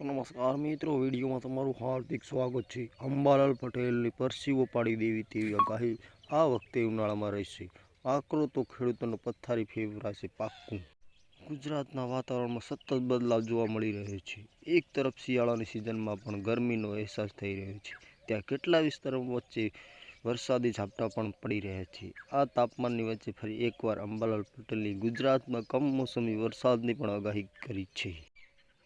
નમસ્કાર મિત્રો, વિડીયોમાં તમારું હાર્દિક સ્વાગત છે. અંબાલાલ પટેલની પરસીઓ પાડી દેવી તેવી આગાહી આ વખતે ઉનાળામાં રહેશે. આકરો તો ખેડૂતોને પથ્થારી ફેવરાશે પાક્કું. ગુજરાતના વાતાવરણમાં સતત બદલાવ જોવા મળી રહ્યો છે. એક તરફ શિયાળાની સિઝનમાં પણ ગરમીનો અહેસાસ થઈ રહ્યો છે. ત્યાં કેટલા વિસ્તારો વચ્ચે વરસાદી ઝાપટા પણ પડી રહ્યા છે. આ તાપમાનની વચ્ચે ફરી એકવાર અંબાલાલ પટેલની ગુજરાતમાં કમોસમી વરસાદની પણ આગાહી કરી છે.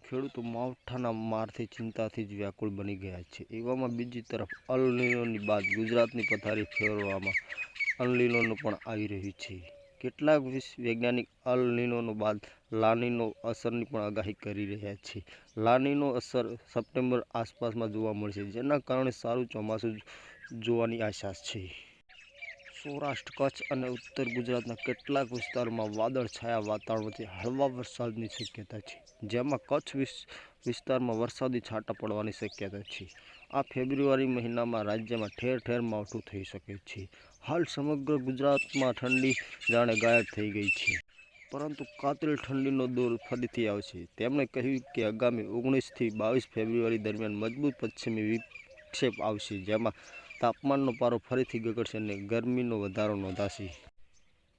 ખેડૂતો માવઠાના મારથી, ચિંતાથી જ વ્યાકુળ બની ગયા છે. એવામાં બીજી તરફ અલ નીનોની બાદ ગુજરાતની પથારી ફેરવવામાં અલ નીનોનું પણ આવી રહ્યું છે. કેટલાક વૈજ્ઞાનિક અલ નીનોનો બાદ લાનીનો અસરની પણ આગાહી કરી રહ્યા છે. લાનીનો અસર સપ્ટેમ્બર આસપાસમાં જોવા મળશે, જેના કારણે સારું ચોમાસું જોવાની આશા છે. સૌરાષ્ટ્ર, કચ્છ અને ઉત્તર ગુજરાતના કેટલાક વિસ્તારોમાં વાદળછાયા વાતાવરણ વચ્ચે હળવા વરસાદની શક્યતા છે, જેમાં કચ્છ વિસ્તારમાં વરસાદી છાંટા પડવાની શક્યતા છે. આ ફેબ્રુઆરી મહિનામાં રાજ્યમાં ઠેર ઠેર માવઠું થઈ શકે છે. હાલ સમગ્ર ગુજરાતમાં ઠંડી જાણે ગાયબ થઈ ગઈ છે. પરંતુ કાતિલ ઠંડીનો દોર ફરીથી આવશે. તેમણે કહ્યું કે આગામી ઓગણીસથી બાવીસ ફેબ્રુઆરી દરમિયાન મજબૂત પશ્ચિમી વિક્ષેપ આવશે, જેમાં તાપમાનનો પારો ફરીથી ગગડશે અને ગરમીનો વધારો નોંધાશે.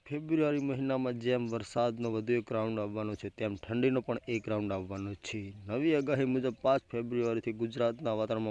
ફેબ્રુઆરી મહિનામાં જેમ વરસાદનો વધુ એક રાઉન્ડ આવવાનો છે, તેમ ઠંડીનો પણ એક રાઉન્ડ આવવાનો છે. નવી આગાહી મુજબ, પાંચ ફેબ્રુઆરીથી ગુજરાતના વાતાવરણમાં